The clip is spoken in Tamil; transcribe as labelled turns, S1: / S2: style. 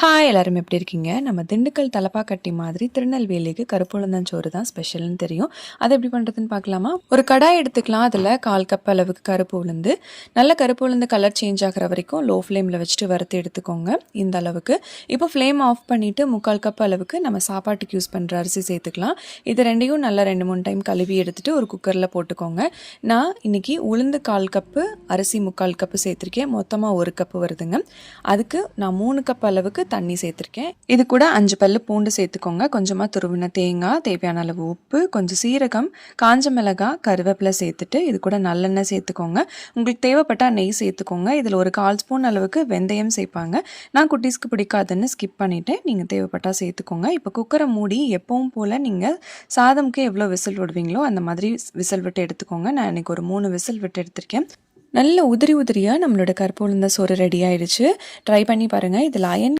S1: ஹாய் எல்லாரும் எப்படி இருக்கீங்க? நம்ம திண்டுக்கல் தலப்பாக்கட்டி மாதிரி திருநெல்வேலிக்கு கருப்பு உளுந்தஞ்சோறு தான் ஸ்பெஷல்னு தெரியும். அது எப்படி பண்ணுறதுன்னு பார்க்கலாமா? ஒரு கடாய் எடுத்துக்கலாம். அதில் கால் கப் அளவுக்கு கருப்பு உளுந்து. நல்ல கருப்பு உளுந்து கலர் சேஞ்ச் ஆகிற வரைக்கும் லோ ஃப்ளேமில் வச்சுட்டு வறுத்து எடுத்துக்கோங்க. இந்த அளவுக்கு. இப்போ ஃப்ளேம் ஆஃப் பண்ணிவிட்டு முக்கால் கப் அளவுக்கு நம்ம சாப்பாட்டுக்கு யூஸ் பண்ணுற அரிசி சேர்த்துக்கலாம். இது ரெண்டையும் நல்லா ரெண்டு மூணு டைம் கழுவி எடுத்துகிட்டு ஒரு குக்கரில் போட்டுக்கோங்க. நான் இன்னைக்கு உளுந்து கால் கப்பு அரிசி முக்கால் கப்பு சேர்த்துருக்கேன். மொத்தமாக ஒரு கப்பு வருதுங்க. அதுக்கு நான் மூணு கப் அளவுக்கு தண்ணி சேர்த்துருக்கேன். இது கூட அஞ்சு பல்லு பூண்டு சேர்த்துக்கோங்க. கொஞ்சமாக துருவின தேங்காய் தேவையான அளவு உப்பு கொஞ்சம் சீரகம் காஞ்ச மிளகாய் கருவேப்பிலை சேர்த்துட்டு இது கூட நல்லெண்ணெய் சேர்த்துக்கோங்க. உங்களுக்கு தேவைப்பட்டால் நெய் சேர்த்துக்கோங்க. இதில் ஒரு கால் ஸ்பூன் அளவுக்கு வெந்தயம் சேர்ப்பாங்க. நான் குட்டீஸ்க்கு பிடிக்காதுன்னு ஸ்கிப் பண்ணிவிட்டேன் நீங்கள் தேவைப்பட்டால் சேர்த்துக்கோங்க. இப்போ குக்கரை மூடி எப்பவும் போல் நீங்கள் சாதம்க்கு எவ்வளோ விசில் விடுவீங்களோ அந்த மாதிரி விசில் விட்டு எடுத்துக்கோங்க. நான் இன்னைக்கு ஒரு மூணு விசில் விட்டு எடுத்திருக்கேன். நல்ல உதிரி உதிரியாக நம்மளோட கருப்பு சோறு ரெடி ஆயிடுச்சு. ட்ரை பண்ணி பாருங்கள் இதில் அயன்